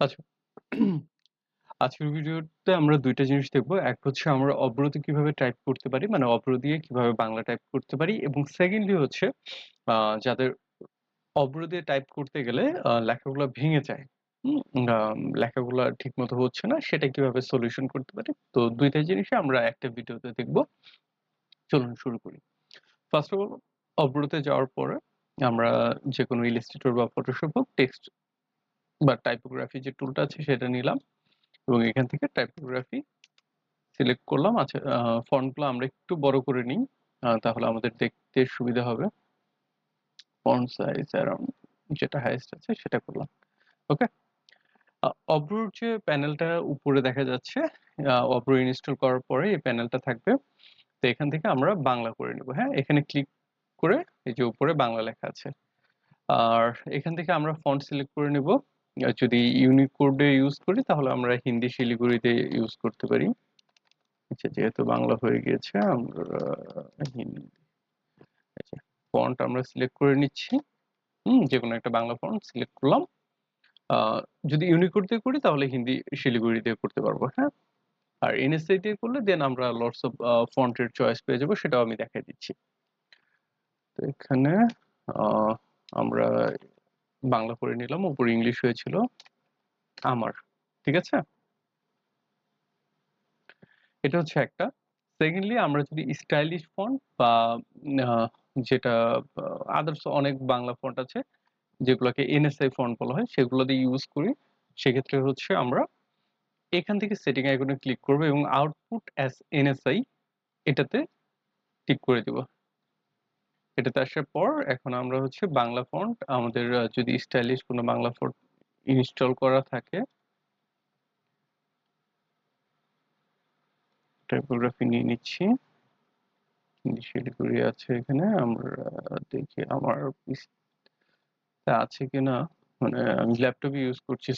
আচ্ছা। আজকের ভিডিওতে আমরা দুইটা জিনিস দেখব। এক হচ্ছে আমরা অবরোধে কীভাবে টাইপ করতে পারি, মানে অব্র দিয়ে কীভাবে বাংলা টাইপ করতে পারি এবং সেকেন্ডলি হচ্ছে যাদের অব্র দিয়ে টাইপ করতে গেলে লেখাগুলা ভেঙে যায়। লেখাগুলা ঠিকমতো হচ্ছে না, সেটা কীভাবে সলিউশন করতে পারি। তো ২ জিনিসে আমরা একটা ভিডিওতে দেখব। চলুন শুরু করি। ফার্স্ট অফ অল অব্রতে যাওয়ার পরে আমরা যে কোনো ইলাস্ট্রেটর বা ফটোশপ হোক টেক্সট বা টাইপোগ্রাফি যে টুলটা আছে সেটা নিলাম এবং এখান থেকে টাইপোগ্রাফি সিলেক্ট করলাম। আচ্ছা ফন্টগুলো আমরা একটু বড় করে নিই। তাহলে আমাদের দেখতে সুবিধা হবে। ফন্ট সাইজ অ্যারাউন্ড যেটা হাইয়েস্ট আছে সেটা করলাম। ওকে? অব্রর যে প্যানেলটা উপরে দেখা যাচ্ছে, অব্র ইনস্টল করার পরে এই প্যানেলটা থাকবে। তো এখান থেকে আমরা বাংলা করে নিব। হ্যাঁ? এখানে ক্লিক করে এই যে উপরে বাংলা লেখা আছে। আর এখান থেকে আমরা ফন্ট সিলেক্ট করে নিব। যদি ইউনিকোড ইউজ করি, তাহলে আমরা হিন্দি শিলিগুড়িতে ইউজ করতে পারি। আচ্ছা যেহেতু বাংলা হয়ে গিয়েছে আমরা হিন্দি আচ্ছা ফন্ট আমরা সিলেক্ট করে নিচ্ছি। হুম? যেকোনো একটা বাংলা ফন্ট সিলেক্ট করলাম। যদি ইউনিকোড দিয়ে করি, তাহলে হিন্দি শিলিগুড়ি দিয়ে করতে পারব। হ্যাঁ? আর এনএসআই দিয়ে করলে দেন আমরা লটস অফ আ ফন্ট এর চয়েস পেয়ে যাব, সেটাও আমি দেখায় দিচ্ছি। তো এখানে আমরা বাংলা করে নিলাম, উপরে ইংলিশ হয়েছিল। আমার। ঠিক আছে? এটা হচ্ছে একটা। সেকেন্ডলি আমরা যদি স্টাইলিশ ফন্ট বা যেটা আদার্স অনেক বাংলা ফন্ট আছে যেগুলোকে এনএসআই ফন্ট বলা হয় সেগুলো দিয়ে ইউজ করি। সেক্ষেত্রে হচ্ছে আমরা এখান থেকে সেটিং আইকনে ক্লিক করব এবং আউটপুট অ্যাজ এনএসআই এটাতে টিক করে দিব। এটাতে আসার পর এখন আমরা হচ্ছে বাংলা ফন্ট আমাদের যদি স্টাইলিশ কোনো বাংলা ফন্ট ইনস্টল করা থাকে টাইপোগ্রাফি নিয়ে নিচ্ছি। শিলিগুড়ি আছে এখানে। আমরা দেখি আমার আছে কিনা। মানে আমি ল্যাপটপে ইউজ করছি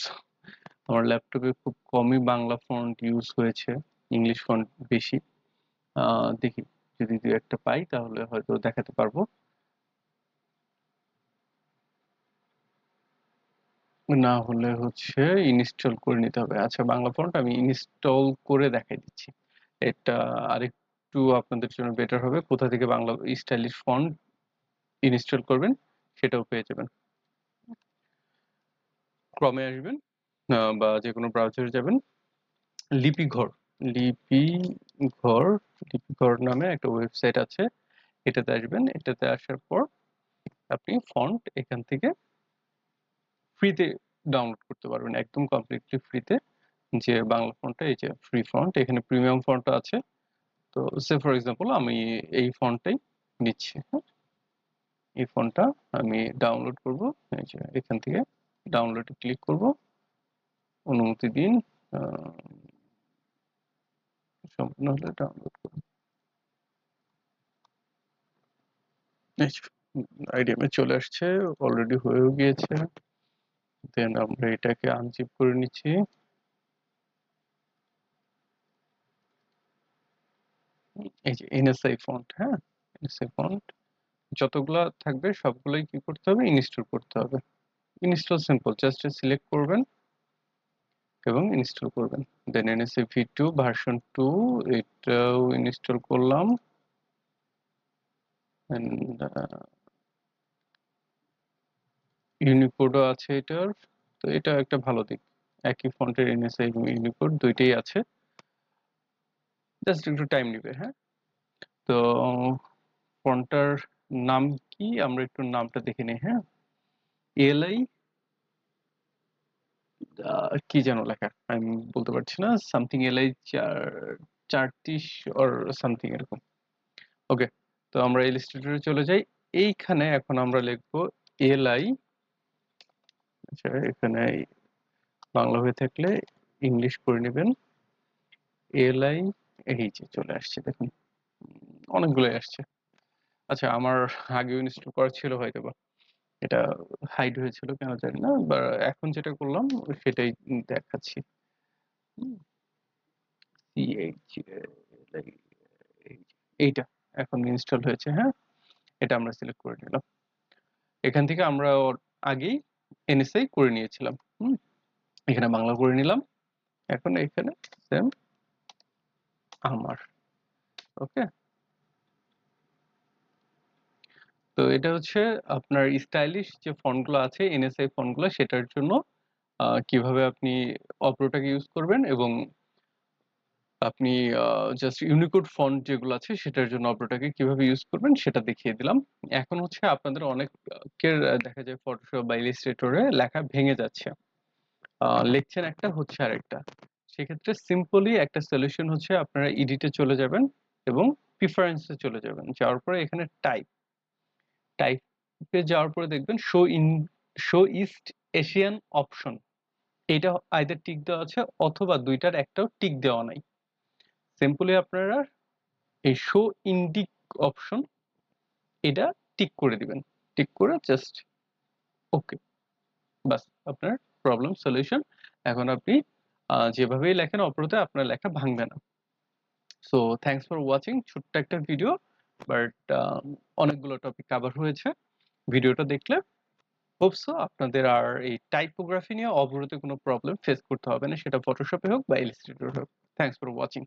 আমার ল্যাপটপে খুব কমই বাংলা ফন্ট ইউজ হয়েছে। ইংলিশ ফন্ট বেশি। দেখি যদি ২ ১ টা পাই তাহলে হয়তো দেখাতে পারব। না হলে হচ্ছে ইনস্টল করে নিতে হবে। আচ্ছা বাংলা ফন্ট আমি ইনস্টল করে দেখাই দিচ্ছি। এটা আরেকটু আপনাদের জন্য বেটার হবে। কোথা থেকে বাংলা স্টাইলিশ ফন্ট ইনস্টল করবেন সেটাও পেয়ে যাবেন। ক্রমে আসবেন বা যেকোনো ব্রাউজারে যাবেন। লিপিঘর, লিপিঘর, লিপিঘর নামে একটা ওয়েবসাইট আছে। এটাতে আসবেন। এটাতে আসার পর আপনি ফন্ট এখান থেকে ফ্রিতে ডাউনলোড করতে পারবেন। একদম কমপ্লিটলি ফ্রিতে যে বাংলা ফন্টটা এই যে ফ্রি ফন্ট এখানে প্রিমিয়াম ফন্টও আছে। তো সে ফর এক্সাম্পল আমি এই ফন্টটাই নিচ্ছি। হ্যাঁ? এই ফন্টটা আমি ডাউনলোড করব। এই যে এখান থেকে ডাউনলোডে ক্লিক করব। অনুমতি দিন। চলে আসছে। অলরেডি গিয়েছে। দেন আমরা এটাকে করে নিচ্ছি। এই যে এনএসআই ফন্ট, হ্যাঁ? এনএসআই ফন্ট যতগুলা থাকবে সবগুলাই কি করতে হবে? ইনস্টল করতে হবে। ইনস্টল সিম্পল জাস্ট সিলেক্ট করবেন এবং ইনস্টল করবেন। Then ANSI V2 version two এটাও ইনস্টল করলাম। ইউনিকোডও আছে এটার। তো এটা একটা ভালো দিক। একই ফন্টের এনএসআই এবং ইউনিকোড দুইটাই আছে। জাস্ট একটু টাইম নিবে, হ্যাঁ? তো ফন্টটার নাম কি? আমরা একটু নামটা দেখে নিই হ্যাঁ? এলআই কি যেন লেখা? আমি বলতে পারছি না। সামথিং এলআই চার ৩৪ অর সামথিং এরকম। ওকে। তো আমরা ইলাস্ট্রেটর চলে যাই। এইখানে এখন আমরা লিখব এলআই আচ্ছা এখানে বাংলা হয়ে থাকলে ইংলিশ করে নেবেন। এলআই এই যে চলে আসছে, দেখুন। অনেকগুলোই আসছে। আচ্ছা আমার আগেও ইনস্টল করা ছিল হয়তোবা। এটা হাইড হয়েছিল কেন জানি না। বা এখন যেটা করলাম সেটাই দেখাচ্ছি। এইটা এখন ইনস্টল হয়েছে, হ্যাঁ? এটা আমরা সিলেক্ট করে নিলাম। এখান থেকে আমরা আগেই এনএসআই করে নিয়েছিলাম। হুম? এখানে বাংলা করে নিলাম এখন এখানে সেম আমার ওকে তো এটা হচ্ছে আপনার স্টাইলিশ যে ফন্টগুলো আছে এনএসআই ফন্টগুলো সেটার জন্য কীভাবে আপনি অপ্রোটাকে ইউজ করবেন এবং আপনি জাস্ট ইউনিকোড ফন্ট যেগুলো আছে, সেটার জন্য অপ্রোটাকে কীভাবে ইউজ করবেন, সেটা দেখিয়ে দিলাম। এখন হচ্ছে আপনাদের অনেকের দেখা যায় ফটোশপ বা ইলিস্ট্রেটরে লেখা ভেঙে যাচ্ছে। লিখছেন একটা, হচ্ছে আরেকটা। সেক্ষেত্রে সিম্পলি একটা সলিউশন হচ্ছে আপনারা এডিটে চলে যাবেন এবং প্রিফারেন্সে চলে যাবেন। যাওয়ার পরে এখানে টাইপ টাইপে যাওয়ার পরে দেখবেন show in show east Asian option এটা আইদার টিক দেওয়া আছে অথবা দুইটার একটাও টিক দেওয়া নাই। সিম্পলি আপনারা এই শো ইন্ডিক অপশন এটা টিক করে দিবেন। টিক করে জাস্ট ওকে বাস, আপনার প্রবলেম সলিউশন এখন আপনি যেভাবেই লেখেন অপরতে আপনার লেখা ভাঙবে না। সো থ্যাংকস ফর ওয়াচিং ছোট্ট একটা ভিডিও বাট অনেকগুলো টপিক কভার হয়েছে। ভিডিওটা দেখলে হোপসো আপনাদের আর এই টাইপোগ্রাফি নিয়ে অবরোধে কোনো প্রবলেম ফেস করতে হবে না। সেটা ফটোশপে হোক বা ইলিস্ট্রেটর হোক। Thanks for watching